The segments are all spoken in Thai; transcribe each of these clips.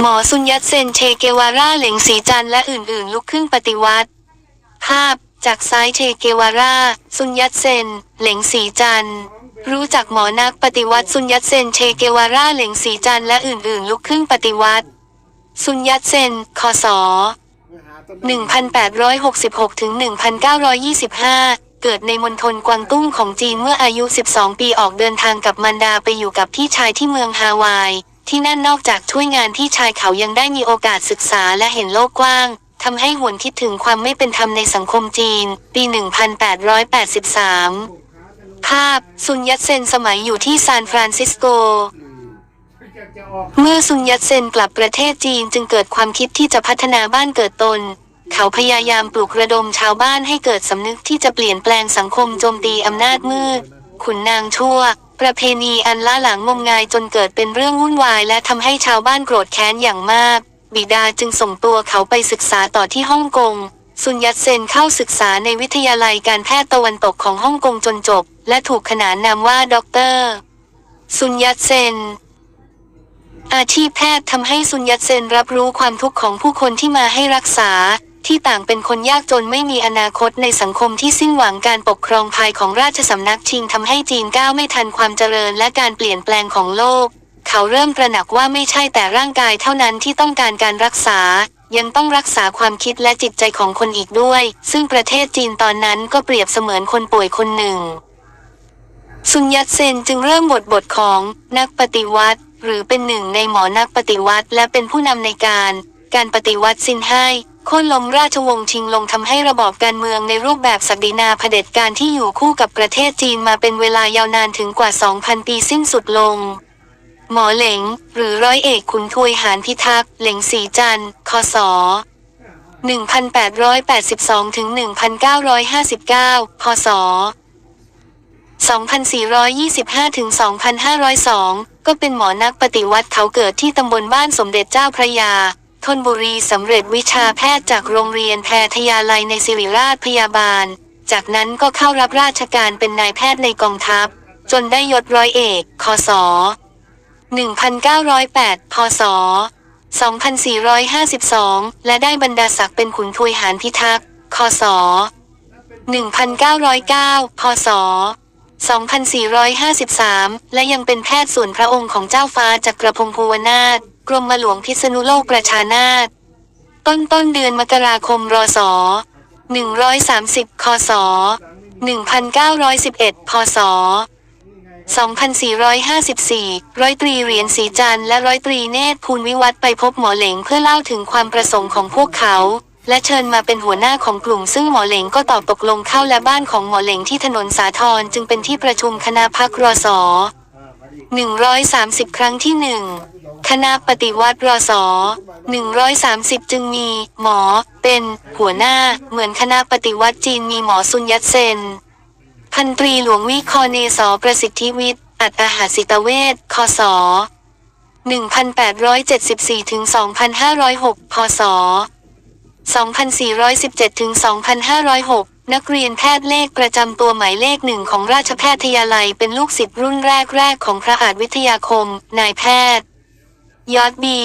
หมอซุนยัตเซนเชเกวาร่าเหลงสีจันและอื่นๆ ลุกขึ้นปฏิวัติ ภาพจากซ้ายเชเกวาร่า ซุนยัตเซน เหลงสีจันรู้จักหมอนักปฏิวัติซุนยัตเซนเชเกวาร่าเหลงสีจันและอื่นๆ ลุกขึ้นปฏิวัติ ซุนยัตเซนคศ1866ถึง1925 เกิดในมณฑลกวางตุ้งของจีนเมื่ออายุ 12 ปีออกเดินทางกับมารดาไปอยู่กับพี่ชายที่เมืองฮาวาย ที่นั่นนอกจากช่วยงานพี่ชายเขายังได้มีโอกาสศึกษาและเห็นโลกกว้างทำให้หวนคิดถึงความไม่เป็นธรรมในสังคมจีน ปี 1883 ภาพ ซุนยัตเซนสมัยอยู่ที่ซานฟรานซิสโก เมื่อซุนยัตเซนกลับประเทศจีนจึงเกิดความคิดที่จะพัฒนาบ้านเกิดตน เขาพยายามปลุกระดมชาวบ้านให้เกิดสำนึกที่จะเปลี่ยนแปลงสังคมโจมตีอำนาจมืด ขุนนางชั่ว ประเพณีอันล้าหลังงมงายจนเกิดเป็นเรื่องวุ่นวายและทำให้ชาวบ้านโกรธแค้นอย่างมาก บิดาจึงส่งตัวเขาไปศึกษาต่อที่ฮ่องกง ซุนยัตเซนเข้าศึกษาในวิทยาลัยการแพทย์ตะวันตกของฮ่องกงจนจบ และถูกขนานนามว่าด็อกเตอร์ ซุนยัตเซนอาชีพแพทย์ทำให้ซุนยัตเซนรับรู้ความทุกข์ของผู้คนที่มาให้รักษา ที่ต่างเป็นคนยากจนไม่มีอนาคตในสังคมที่สิ้นหวังการปกครองภายของราชสำนักชิงทำให้จีนก้าวไม่ทันความเจริญและการเปลี่ยนแปลงของโลก เขาเริ่มตระหนักว่าไม่ใช่แต่ร่างกายเท่านั้นที่ต้องการการรักษา ยังต้องรักษาความคิดและจิตใจของคนอีกด้วย ซึ่งประเทศจีนตอนนั้นก็เปรียบเสมือนคนป่วยคนหนึ่ง ซุนยัตเซนจึงเริ่มบทบทของนักปฏิวัติ หรือเป็นหนึ่งในหมอนักปฏิวัติ และเป็นผู้นำในการ การปฏิวัติซินไห้ โค่นล้มราชวงศ์ชิงลงทำให้ระบอบการเมืองในรูปแบบศักดินาเผด็จการที่อยู่คู่กับประเทศจีนมาเป็นเวลายาวนานถึงกว่า 2,000 ปีสิ้นสุดลง หมอเหลง หรือร้อยเอกขุนทวยหานพิทักษ์เหลงสีจันทร์คศ1882ถึง1959 พศ 2425ถึง2502 ก็เป็นหมอนักปฏิวัติเขาเกิดที่ตำบลบ้านสมเด็จเจ้าพระยา ธนบุรีสำเร็จวิชาแพทย์จากโรงเรียนแพทยาลัยในศิริราชพยาบาล จากนั้นก็เข้ารับราชการเป็นนายแพทย์ในกองทัพ จนได้ยศร้อยเอกคศ1908พศ2452 และได้บรรดาศักดิ์เป็นขุนทวยหานพิทักษ์คศ1909พศ2453 และยังเป็นแพทย์ส่วนพระองค์ของเจ้าฟ้าจากกระพงศ์ภูวนาถ กรมหลวงพิษณุโลกประชานาถต้นต้นเดือนมกราคมรศ130คศ1911พศ2454 ร้อยตรีเหรียญสีจันทร์และร้อยตรีเนตรภูลวิวัฒไปพบหมอเหลงเพื่อเล่าถึงความประสงค์ของพวกเขา และเชิญมาเป็นหัวหน้าของกลุ่มซึ่งหมอเหลงก็ตอบตกลงเข้าและบ้านของหมอเหลงที่ถนนสาทรจึงเป็นที่ประชุมคณะพักรศ 130 ครั้งที่หนึ่งคณะปฏิวัติรศ130 จึงมี หมอ เป็น หัวหน้า เหมือนคณะปฏิวัติจีนมีหมอซุนยัตเซน พันตรีหลวงวิคอเนศอประสิทธิวิทย์ อัตอาหารสิตเวชคศ1874ถึง2506พศ2417ถึง2506 นักเรียนแพทย์เลขประจำตัวหมายเลขหนึ่งของราชแพทยาลัยเป็นลูกศิษย์รุ่นแรกๆของพระอาจวิทยาคม นายแพทย์ ยอดบี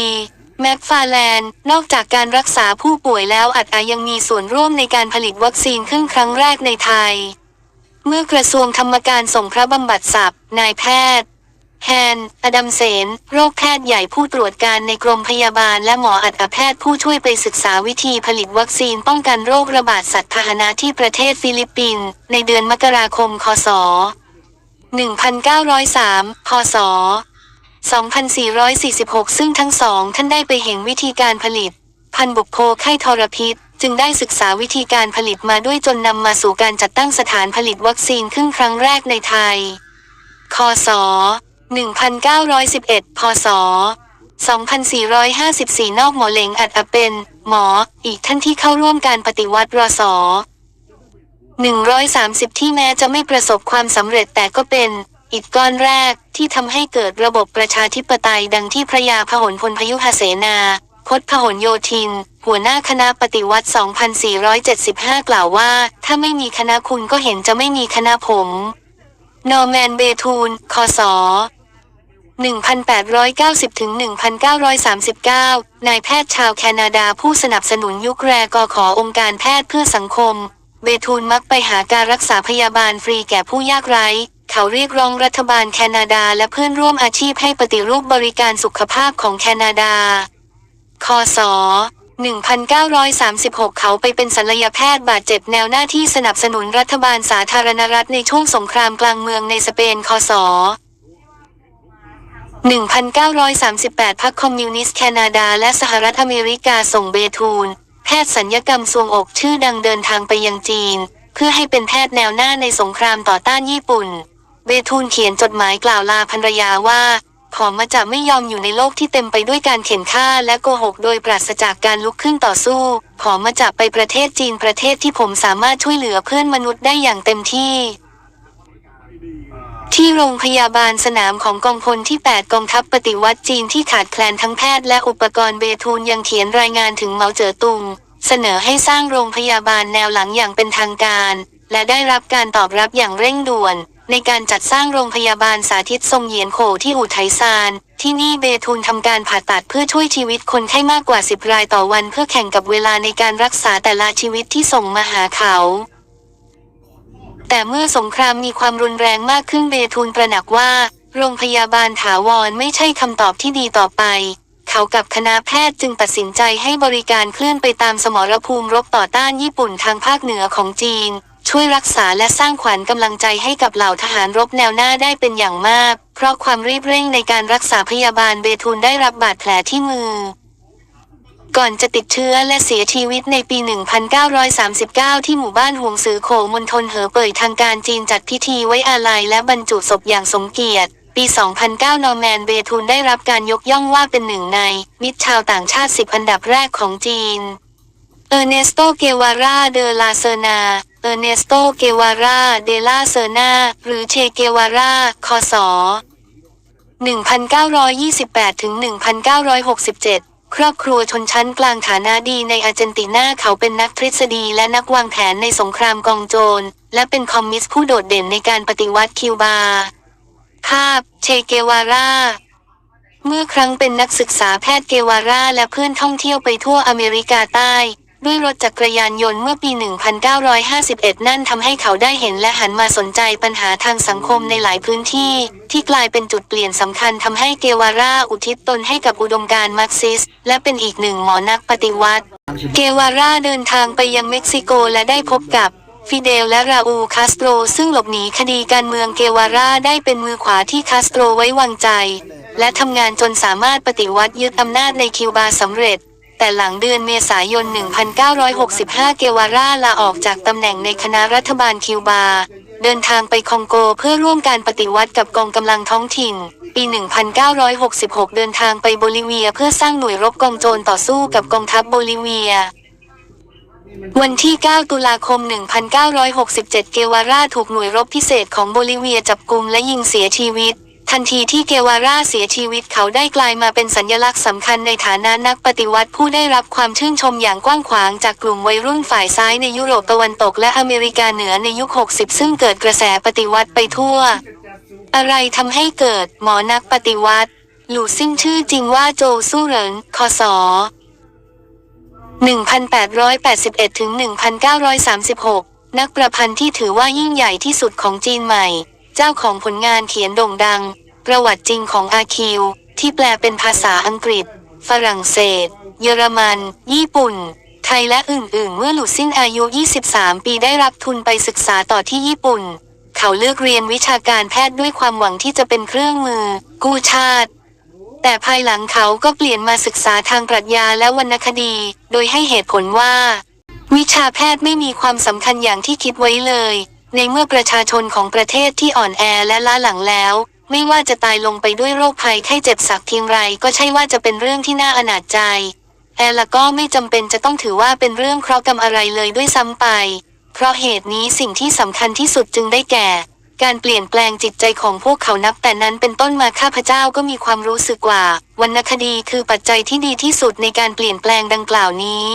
แม็กฟาแลนด์นอกจากการรักษาผู้ป่วยแล้วอัดอายังมีส่วนร่วมในการผลิตวัคซีนขึ้นครั้งแรกในไทย เมื่อกระทรวงธรรมการส่งพระบำบัดศัพท์ นายแพทย์ แฮน อดัมเสน โรคแพทย์ใหญ่ผู้ตรวจการในกรมพยาบาลและหมออัตแพทย์ผู้ช่วยไปศึกษาวิธีผลิตวัคซีนป้องกันโรคระบาดสัตว์พาหนะที่ประเทศฟิลิปปินส์ในเดือนมกราคม คศ 1903 พศ 2446 ซึ่งทั้งสองท่านได้ไปเห็นวิธีการผลิต พันบุกโพไข้ทรพิษ จึงได้ศึกษาวิธีการผลิตมาด้วยจนนำมาสู่การจัดตั้งสถานผลิตวัคซีนขึ้นครั้งแรกในไทย คศ 1911 พศ 2454 นอกหมอเหลงอัดอเป็น หมอ อีกท่านที่เข้าร่วมการปฏิวัติรศ130 ที่แม้จะไม่ประสบความสำเร็จแต่ก็เป็นอิฐก้อนแรกที่ทำให้เกิดระบบประชาธิปไตยดังที่พระยาพหลพลพยุหเสนา พจน์พหลโยธิน หัวหน้าคณะปฏิวัติ 2475 กล่าวว่า ถ้าไม่มีคณะคุณก็เห็นจะไม่มีคณะผม นอร์แมนเบทูนคศ 1890 ถึง 1939 นายแพทย์ชาวแคนาดาผู้สนับสนุนยุคแรกอขอองค์การแพทย์เพื่อสังคม เบทูลมักไปหาการรักษาพยาบาลฟรีแก่ผู้ยากไร้ เขาเรียกร้องรัฐบาลแคนาดาและเพื่อนร่วมอาชีพให้ปฏิรูปบริการสุขภาพของแคนาดา คศ1936 เขาไปเป็นศัลยแพทย์บาดเจ็บแนวหน้าที่สนับสนุนรัฐบาลสาธารณรัฐในช่วงสงครามกลางเมืองในสเปน คศ 1938 พรรคคอมมิวนิสต์แคนาดาและสหรัฐอเมริกาส่งเบทูล แพทย์สัญญกรรมทรวงอกชื่อดังเดินทางไปยังจีน เพื่อให้เป็นแพทย์แนวหน้าในสงครามต่อต้านญี่ปุ่น เบทูลเขียนจดหมายกล่าวลาภรรยาว่าขอมาจะไม่ยอมอยู่ในโลกที่เต็มไปด้วยการเข็นฆ่าและโกหกโดยปราศจากการลุกขึ้นต่อสู้ ขอมาจะไปประเทศจีนประเทศที่ผมสามารถช่วยเหลือเพื่อนมนุษย์ได้อย่างเต็มที่ ที่โรงพยาบาลสนามของกองพลที่ 8 กองทัพปฏิวัติจีนที่ขาดแคลนทั้งแพทย์และอุปกรณ์เบทูลยังเขียนรายงานถึงเหมาเจ๋อตุง เสนอให้สร้างโรงพยาบาลแนวหลังอย่างเป็นทางการ และได้รับการตอบรับอย่างเร่งด่วน ในการจัดสร้างโรงพยาบาลสาธิตทรงเหยียนโขที่อู่ไทซานที่นี่เบทูลทำการผ่าตัดเพื่อช่วยชีวิตคนไข้มากกว่า 10 รายต่อวันเพื่อแข่งกับเวลาในการรักษาแต่ละชีวิตที่ส่งมาหาเขา แต่เมื่อสงครามมีความรุนแรงมากขึ้นเบทูลตระหนักว่า โรงพยาบาลถาวรไม่ใช่คำตอบที่ดีต่อไป เขากับคณะแพทย์จึงตัดสินใจให้บริการเคลื่อนไปตามสมรภูมิรบต่อต้านญี่ปุ่นทางภาคเหนือของจีน ช่วยรักษาและสร้างขวัญกำลังใจให้กับเหล่าทหารรบแนวหน้าได้เป็นอย่างมาก เพราะความรีบเร่งในการรักษาพยาบาลเบทูลได้รับบาดแผลที่มือ ก่อนจะติดเชื้อและเสียชีวิตในปี 1939 ที่หมู่บ้านหวงซือโขมณฑลเหอเป่ยทางการจีนจัดพิธีไว้อาลัยและบรรจุศพอย่างสมเกียรติปี 2009 นอร์แมนเบทูลได้รับการยกย่องว่าเป็นหนึ่งใน มิตรชาวต่างชาติสิบอันดับแรกของจีน เออร์เนสโต เกวารา เดลาเซนา เออร์เนสโต เกวารา เดลาเซนา หรือเชเกวารา คศ1928ถึง1967 ครอบครัวชนชั้นกลางฐานะดีในอาร์เจนตินาเขาเป็นนักทฤษฎีและนักวางแผนในสงครามกองโจร และเป็นคอมมิสผู้โดดเด่นในการปฏิวัติคิวบา ภาพ เชเกวาราเมื่อครั้งเป็นนักศึกษาแพทย์เกวาร่าและเพื่อนท่องเที่ยวไปทั่วอเมริกาใต้ ด้วยรถจักรยานยนต์เมื่อปี 1951 นั่นทำให้เขาได้เห็นและหันมาสนใจปัญหาทางสังคมในหลายพื้นที่ ที่กลายเป็นจุดเปลี่ยนสำคัญทำให้เกวาร่าอุทิศตนให้กับอุดมการณ์มาร์กซิส และเป็นอีกหนึ่งหมอนักปฏิวัติ เกวาร่าเดินทางไปยังเม็กซิโกและได้พบกับฟิเดลและราอูคาสโตรซึ่งหลบหนีคดีการเมืองเกวาร่าได้เป็นมือขวาที่คาสโตรไว้วางใจ และทำงานจนสามารถปฏิวัติยึดอำนาจในคิวบาสำเร็จ แต่หลังเดือนเมษายน 1965 เกวาร่าลาออกจากตำแหน่งในคณะรัฐบาลคิวบา เดินทางไปคองโกเพื่อร่วมการปฏิวัติกับกองกำลังท้องถิ่น ปี 1966 เดินทางไปโบลิเวียเพื่อสร้างหน่วยรบกองโจรต่อสู้กับกองทัพโบลิเวียวันที่ 9 ตุลาคม 1967 เกวาร่าถูกหน่วยรบพิเศษของโบลิเวียจับกุมและยิงเสียชีวิต ทันทีที่เกวาร่าเสียชีวิตเขาได้กลายมาเป็นสัญลักษณ์สำคัญในฐานะนักปฏิวัติผู้ได้รับความชื่นชมอย่างกว้างขวางจากกลุ่มวัยรุ่นฝ่ายซ้ายในยุโรปตะวันตกและอเมริกาเหนือในยุค 60 ซึ่งเกิดกระแสปฏิวัติไปทั่ว อะไรทำให้เกิดหมอนักปฏิวัติหลู่ซิ่งชื่อจริงว่าโจสู้เหรินคศ1881ถึง1936 นักประพันธ์ที่ถือว่ายิ่งใหญ่ที่สุดของจีนใหม่ เจ้าของผลงานเขียนโด่งดัง ประวัติจริงของอาคิว ที่แปลเป็นภาษาอังกฤษ ฝรั่งเศส เยอรมัน ญี่ปุ่น ไทยและอื่นๆ เมื่อหลุดสิ้นอายุ 23 ปีได้รับทุนไปศึกษาต่อที่ญี่ปุ่น เขาเลือกเรียนวิชาการแพทย์ด้วยความหวังที่จะเป็นเครื่องมือ กู้ชาติแต่ภายหลังเขาก็เปลี่ยนมาศึกษาทางปรัชญาและวรรณคดี โดยให้เหตุผลว่า วิชาแพทย์ไม่มีความสำคัญอย่างที่คิดไว้เลย ในเมื่อประชาชนของประเทศที่อ่อนแอและล้าหลังแล้ว ไม่ว่าจะตายลงไปด้วยโรคภัยไข้เจ็บสักเพียงไรก็ใช่ว่าจะเป็นเรื่องที่น่าอนาจใจ แอร์ละก็ไม่จำเป็นจะต้องถือว่าเป็นเรื่องเคราะห์กรรมอะไรเลยด้วยซ้ำไป เพราะเหตุนี้สิ่งที่สำคัญที่สุดจึงได้แก่ การเปลี่ยนแปลงจิตใจของพวกเขานับแต่นั้นเป็นต้นมาข้าพเจ้าก็มีความรู้สึกว่า วรรณคดีคือปัจจัยที่ดีที่สุดในการเปลี่ยนแปลงดังกล่าวนี้